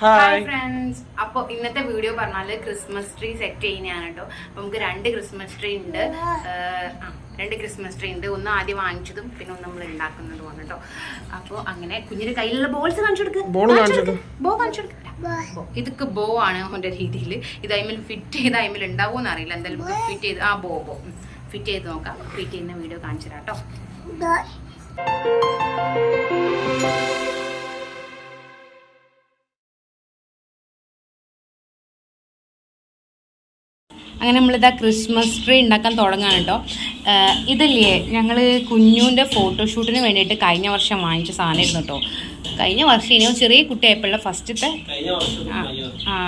Hi friends അപ്പോൾ ഇന്നത്തെ video പറഞ്ഞാൽ ക്രിസ്മസ് ട്രീ സെറ്റ് ചെയ്യുന്നതാണ് കേട്ടോ അപ്പൊ നമുക്ക് രണ്ട് ക്രിസ്മസ് ട്രീ ഉണ്ട്. ആ രണ്ട് ക്രിസ്മസ് ട്രീ ഉണ്ട്. ഒന്ന് ആദ്യം വാങ്ങിച്ചതും പിന്നെ ഒന്ന് നമ്മൾ ഉണ്ടാക്കുന്നതും ആണ് കേട്ടോ അപ്പോൾ അങ്ങനെ കുഞ്ഞിന് കയ്യിലുള്ള ബോൾസ് കാണിച്ചു. ബോ കാണിച്ചു. ഇതൊക്കെ ബോ ആണ് അവന്റെ രീതിയിൽ ഇത് അതിൽ ഫിറ്റ് ചെയ്ത് അതിൽ ഉണ്ടാവുമോ എന്ന് അറിയില്ല എന്തായാലും ഫിറ്റ് ചെയ്ത് ആ ബോ ബോ ഫിറ്റ് ചെയ്ത് നോക്കാം. ഫിറ്റ് ചെയ്യുന്ന വീഡിയോ കാണിച്ചു തരാം കേട്ടോ അങ്ങനെ നമ്മളിതാ ക്രിസ്മസ് ട്രീ ഉണ്ടാക്കാൻ തുടങ്ങാണ് കേട്ടോ ഇതല്ലേ ഞങ്ങൾ കുഞ്ഞുവിന്റെ ഫോട്ടോഷൂട്ടിന് വേണ്ടിയിട്ട് കഴിഞ്ഞ വർഷം വാങ്ങിച്ച സാധനമായിരുന്നു കേട്ടോ കഴിഞ്ഞ വർഷം ഇനിയോ ചെറിയ കുട്ടിയായപ്പോഴുള്ള ഫസ്റ്റത്തെ ആ.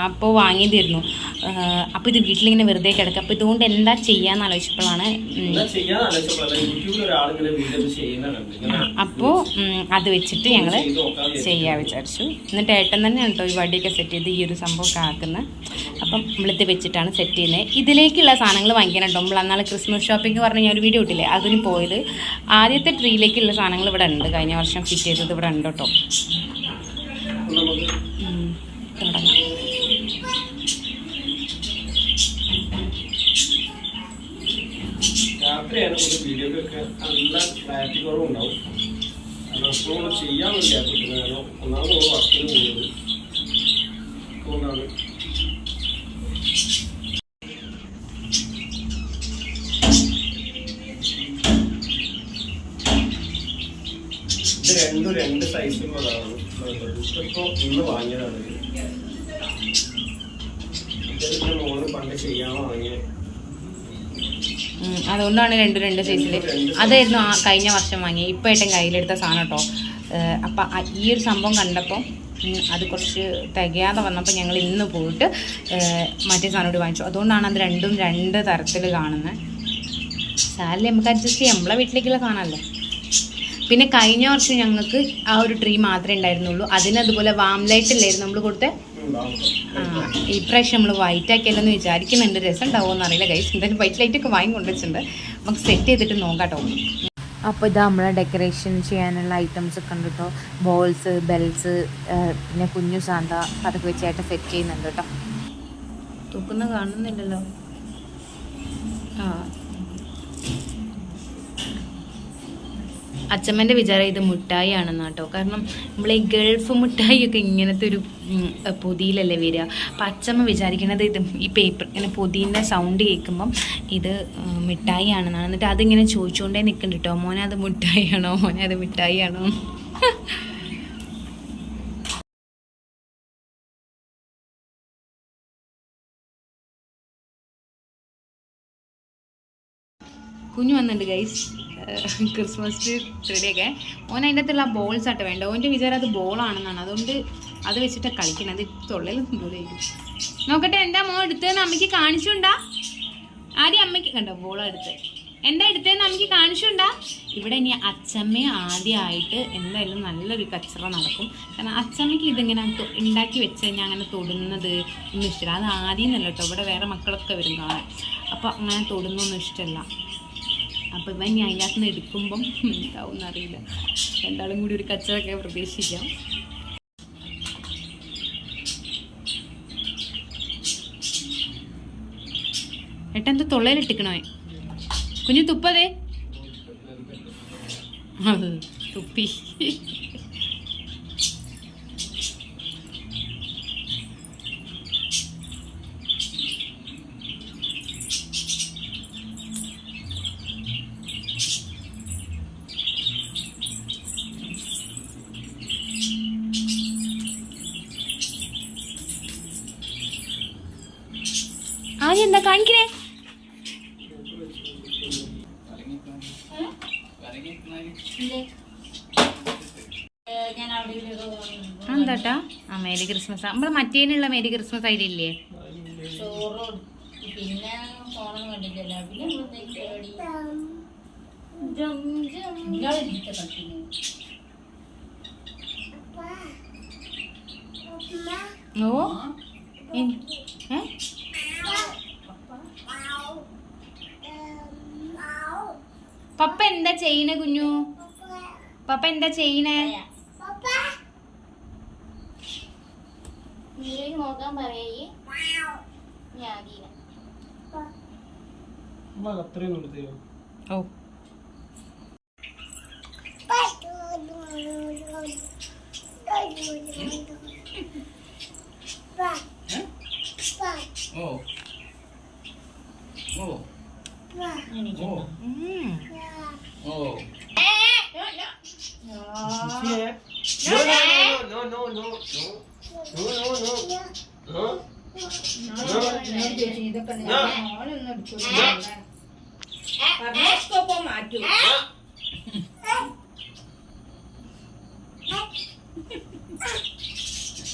അപ്പോൾ വാങ്ങിയതായിരുന്നു. അപ്പോൾ ഇത് വീട്ടിലിങ്ങനെ വെറുതെ കിടക്കുക. അപ്പോൾ ഇതുകൊണ്ട് എന്താ ചെയ്യാന്ന് ആലോചിച്ചപ്പോഴാണ് അപ്പോൾ അത് വെച്ചിട്ട് ഞങ്ങൾ ചെയ്യാൻ വിചാരിച്ചു. എന്നിട്ട് ഏട്ടൻ തന്നെയാണ് കേട്ടോ ഈ വടിയൊക്കെ സെറ്റ് ചെയ്ത് ഈ ഒരു സംഭവമൊക്കെ ആക്കുന്നത് അപ്പം നമ്മളിത് വെച്ചിട്ടാണ് സെറ്റ് ചെയ്യുന്നത് ഇതിലേക്കുള്ള സാധനങ്ങൾ വാങ്ങിക്കാൻ കേട്ടോ നമ്മൾ അന്നാൾ ക്രിസ്മസ് ഷോപ്പിംഗ് പറഞ്ഞ് ഞാൻ ഒരു വീഡിയോ ഇട്ടില്ലേ? അതിന് പോയത് ആദ്യത്തെ ട്രീയിലേക്കുള്ള സാധനങ്ങൾ ഇവിടെ ഉണ്ട്. കഴിഞ്ഞ വർഷം ഫിറ്റ് ചെയ്തത് ഇവിടെ ഉണ്ട് കേട്ടോ. തുടങ്ങാം. രാത്രിയാണ് നമുക്ക് നല്ല ക്ലാരിറ്റി കുറവുണ്ടാവും. കാരണം നമ്മൾ ചെയ്യാൻ വേണ്ടി ആഗ്രഹിക്കുന്നതാണോ ഒന്നാമത് നമ്മൾ വർക്കിന് പോകുന്നത്. അതുകൊണ്ടാണ്. ഇത് രണ്ടും രണ്ട് സൈസിലുള്ളതാണ് ഇതിപ്പോ ഇന്ന് വാങ്ങിയതാണ് ഇത്. ഇത് പിന്നെ അതുകൊണ്ടാണ് രണ്ട് രണ്ട് സൈസിൽ അതായിരുന്നു ആ കഴിഞ്ഞ വർഷം വാങ്ങിയത് ഇപ്പം ഏട്ടൻ കയ്യിലെടുത്ത സാധനം കേട്ടോ അപ്പം ഈ ഒരു സംഭവം കണ്ടപ്പോൾ അത് കുറച്ച് തികയാതെ വന്നപ്പോൾ ഞങ്ങൾ ഇന്ന് പോയിട്ട് മറ്റേ സാധനം കൂടി വാങ്ങിച്ചു. അതുകൊണ്ടാണ് അത് രണ്ടും രണ്ട് തരത്തിൽ കാണുന്നത് സാലറി നമുക്ക് അഡ്ജസ്റ്റ് ചെയ്യാം. നമ്മളെ വീട്ടിലേക്കുള്ള കാണാമല്ലോ പിന്നെ കഴിഞ്ഞ വർഷം ഞങ്ങൾക്ക് ആ ഒരു ട്രീ മാത്രമേ ഉണ്ടായിരുന്നുള്ളൂ. അതിന് അതുപോലെ വാം ലൈറ്റ് ഇല്ലായിരുന്നു. നമ്മൾ കൊടുത്തേ ഇപ്രാവശ്യം നമ്മൾ വൈറ്റ് ആക്കിയല്ലെന്ന് വിചാരിക്കുന്നുണ്ട് രസം ഉണ്ടാവുമെന്ന് അറിയില്ല ഗൈസ് എന്തായാലും വൈറ്റ് ലൈറ്റ് ഒക്കെ വാങ്ങി കൊണ്ടുവച്ചിട്ടുണ്ട്. നമുക്ക് സെറ്റ് ചെയ്തിട്ട് നോക്കാം കേട്ടോ. അപ്പോൾ ഇത് നമ്മളെ ഡെക്കറേഷൻ ചെയ്യാനുള്ള ഐറ്റംസ് ഒക്കെ ഉണ്ട് കേട്ടോ. ബോൾസ് ബെൽസ് പിന്നെ കുഞ്ഞു സാന്ത അതൊക്കെ വെച്ചായിട്ട് സെറ്റ് ചെയ്യുന്നുണ്ട് കേട്ടോ. തൂക്കുന്ന കാണുന്നില്ലല്ലോ. ആ അച്ഛമ്മന്റെ വിചാരം ഇത് മുട്ടായി ആണെന്ന് കേട്ടോ കാരണം നമ്മൾ ഈ ഗൾഫ് മുട്ടായിയൊക്കെ ഒക്കെ ഇങ്ങനത്തെ ഒരു പൊതിയിലല്ലേ വരിക. അപ്പം അച്ഛമ്മ വിചാരിക്കുന്നത് ഇത് ഈ പേപ്പർ ഇങ്ങനെ പൊതിന്റെ സൗണ്ട് കേൾക്കുമ്പം ഇത് മിഠായി ആണെന്നാണ് എന്നിട്ട് അതിങ്ങനെ ചോദിച്ചുകൊണ്ടേ നിൽക്കുന്നുണ്ട് കേട്ടോ മോനെ അത് മിഠായി ആണോ മോനെ അത് മിഠായി ആണോ കുഞ്ഞു വന്നിട്ടുണ്ട് ഗൈസ് ക്രിസ്മസ് റെഡിയൊക്കെ ഓൻ അതിന്റെ അകത്തുള്ള ബോൾസ് ആട്ട് വേണ്ട? ഓന്റെ വിചാരം അത് ബോളാണെന്നാണ് അതുകൊണ്ട് അത് വെച്ചിട്ട് അത് തൊള്ളയിലൊന്നും പോലെ നോക്കട്ടെ എന്താ മോൻ എടുത്തതെന്ന് അമ്മയ്ക്ക് കാണിച്ചുണ്ടാ ആദ്യം അമ്മയ്ക്ക് കണ്ടോ ബോൾ എടുത്ത്. എന്താ എടുത്തതെന്ന് അമ്മയ്ക്ക് കാണിച്ചുണ്ടാ ഇവിടെ ഇനി അച്ചമ്മ ആദ്യമായിട്ട് എന്തായാലും നല്ലൊരു കച്ചറ നടക്കും. കാരണം അച്ചമ്മയ്ക്ക് ഇതിങ്ങനെ ഉണ്ടാക്കി വെച്ച് കഴിഞ്ഞാൽ അങ്ങനെ തൊടുന്നത് ഒന്നും ഇഷ്ടമില്ല അത് ആദ്യം എന്നല്ല കേട്ടോ. ഇവിടെ വേറെ മക്കളൊക്കെ വരും കാണാൻ. അപ്പോൾ അങ്ങനെ തൊടുന്നൊന്നും ഇഷ്ടമല്ല അപ്പോൾ ഇവൻ ഞാൻ അതിനകത്ത് നിന്ന് എടുക്കുമ്പം എന്താവും എന്നറിയില്ല രണ്ടാളും കൂടി ഒരു കച്ചവൊക്കെ പ്രതീക്ഷിക്കാം. ഏട്ടാ എന്താ തൊള്ളയിലിട്ടിക്കണോ കുഞ്ഞു തുപ്പതേ. തുപ്പി. ആദ്യം എന്താ കാണിക്കണേ? എന്താട്ടാ? ആ മേരി ക്രിസ്മസ്. നമ്മളെ മറ്റേനുള്ള മേരി ക്രിസ്മസ് ചോറും പിന്നെ ഫോണൊന്നും കണ്ടില്ലല്ലോ പിന്നെ ഓ ഏ? പപ്പ എന്താ ചെയ്യണ കുഞ്ഞു? പപ്പ എന്താ ചെയ്യണേ? നീ നോക്കാൻ പറയേ. ഞാൻ ഓ Oh. Oh. Oh. ഉം. Oh. No, no, no, no, no, no. No, no, no. No. ഇതൊക്കെ No. മോളൊന്നും എടുക്കില്ല പറഞ്ഞൊക്കെ മാറ്റൂ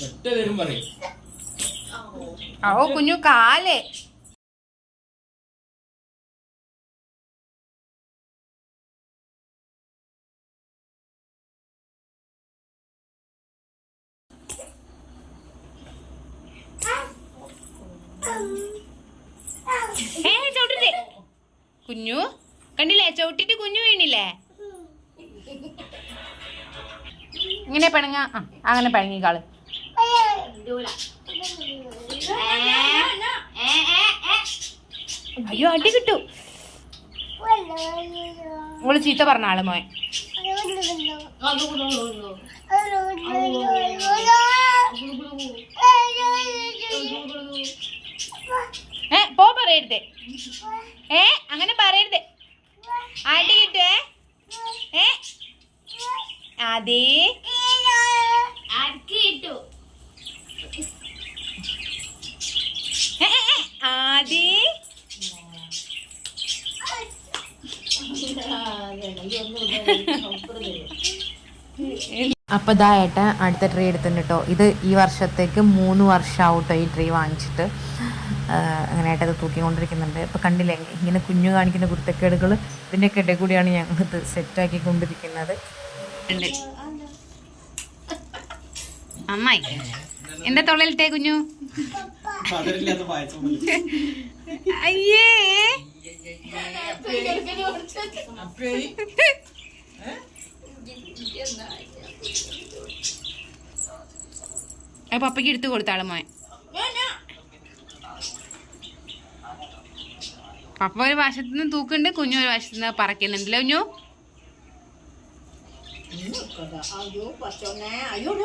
ഒറ്റ തരും പറയും ഓ കുഞ്ഞു കാൽ ഏ ചവിട്ടില്ലേ? കുഞ്ഞു? കണ്ടില്ലേ? ചവിട്ടിട്ട് കുഞ്ഞു വീണില്ലേ? ഇങ്ങനെ പിണങ്ങ. ആ അങ്ങനെ പിണങ്ങിക്കാൾ. അയ്യോ അടി കിട്ടു. ഓൾ ചീത്ത പറഞ്ഞ ആൾ മോൻ. ഏ പോ പറയരുത്. ഏ അങ്ങനെ പറയരുത്. അടി കിട്ടുവേ ഏ? അതെ കിട്ടു? ഏ, ഏ, ഏ, ആദി. അപ്പൊ ഇതായിട്ട് അടുത്ത ട്രീ എടുത്തിട്ടുണ്ട് കേട്ടോ ഇത് ഈ വർഷത്തേക്ക് മൂന്ന് വർഷമാവും കേട്ടോ ഈ ട്രീ വാങ്ങിച്ചിട്ട്. അങ്ങനെ ആയിട്ട് അത് തൂക്കിക്കൊണ്ടിരിക്കുന്നുണ്ട്. ഇപ്പം കണ്ടില്ലേ ഇങ്ങനെ കുഞ്ഞു കാണിക്കുന്ന കുരുത്തക്കേടുകൾ ഇതിന്റെയൊക്കെ ഇടയിൽ കൂടിയാണ് ഞങ്ങൾ ഇത് സെറ്റാക്കി കൊണ്ടിരിക്കുന്നത് അമ്മായി എന്താ തൊള്ളലിട്ടേ കുഞ്ഞു. അയ്യേ. അപ്പൊ പപ്പയ്ക്ക് എടുത്തു കൊടുത്താൾ മോൻ പപ്പ ഒരു വശത്ത് നിന്ന് തൂക്കുന്നുണ്ട് കുഞ്ഞു ഒരു വശത്ത് നിന്ന് പറക്കുന്നുണ്ടല്ലോ കുഞ്ഞു?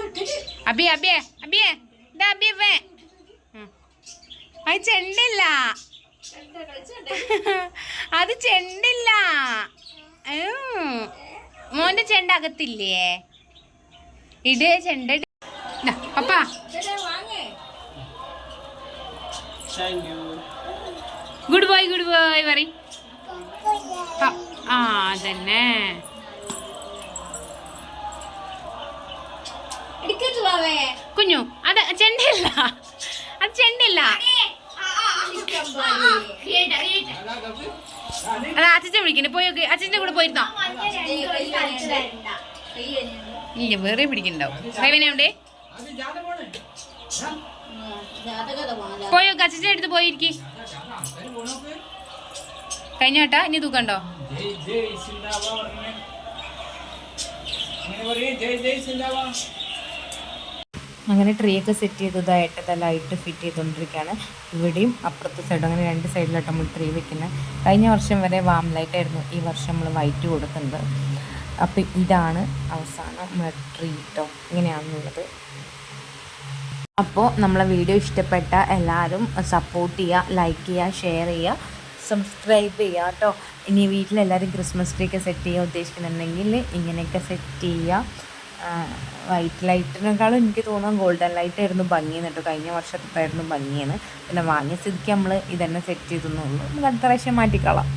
എടുക്കൽ അബിയെ അബിയെ ഇതാ അബി വേ. അത് ചെണ്ടില്ല. അത് ചെണ്ടില്ല. മോന്റെ ചെണ്ട അകത്തില്ലേ? ഇട് ചെണ്ട പപ്പാ. ദാ, യു. ഗുഡ് ബോയ് ഗുഡ് ബോയ് പറ ആ അതന്നെ. കുഞ്ഞു അത് ചെണ്ടല്ല അത് ചെണ്ടല്ല അത്. അച്ഛൻ വിളിക്കണേ പോയി നോക്കി. അച്ഛന്റെ കൂടെ പോയിരുന്നോ? ഇല്ല വേറെ പിടിക്കണ്ടാവും. പോയി നോക്ക്. അച്ഛന്റെ അടുത്ത് പോയിരിക്കും കഴിഞ്ഞ കേട്ടാ ഇനി തൂക്കണ്ടോ? അങ്ങനെ ജയ് ജയ് സിന്ദാബ. അങ്ങനെ ട്രീ ഒക്കെ സെറ്റ് ചെയ്തതായിട്ട് ലൈറ്റ് ഫിറ്റ് ചെയ്തുകൊണ്ടിരിക്കുകയാണ് ഇവിടെയും അപ്പുറത്തെ സൈഡ് അങ്ങനെ രണ്ട് സൈഡിലോട്ട് നമ്മൾ ട്രീ വെക്കുന്നത് കഴിഞ്ഞ വർഷം വരെ വാം ലൈറ്റായിരുന്നു ഈ വർഷം നമ്മൾ വൈറ്റ് കൊടുക്കുന്നത്. അപ്പോൾ ഇതാണ് അവസാനം ട്രീ കേട്ടോ ഇങ്ങനെയാണുള്ളത്. അപ്പോൾ നമ്മളെ വീഡിയോ ഇഷ്ടപ്പെട്ട എല്ലാവരും സപ്പോർട്ട് ചെയ്യുക ലൈക്ക് ചെയ്യുക ഷെയർ ചെയ്യുക സബ്സ്ക്രൈബ് ചെയ്യുക കേട്ടോ ഇനി വീട്ടിലെല്ലാവരും ക്രിസ്മസ് ട്രീ ഒക്കെ സെറ്റ് ചെയ്യാൻ ഉദ്ദേശിക്കുന്നുണ്ടെങ്കിൽ ഇങ്ങനെയൊക്കെ സെറ്റ് ചെയ്യുക. വൈറ്റ് ലൈറ്റിനേക്കാളും എനിക്ക് തോന്നുന്നു ഗോൾഡൻ ലൈറ്റ് ആയിരുന്നു ഭംഗിയെന്ന് കേട്ടോ കഴിഞ്ഞ വർഷത്തായിരുന്നു ഭംഗിയെന്ന്. പിന്നെ വാങ്ങിയ സ്ഥിതിക്ക് നമ്മൾ ഇതന്നെ സെറ്റ് ചെയ്തെന്നുള്ളൂ നമുക്ക് അടുത്ത പ്രാവശ്യം മാറ്റിക്കളാം.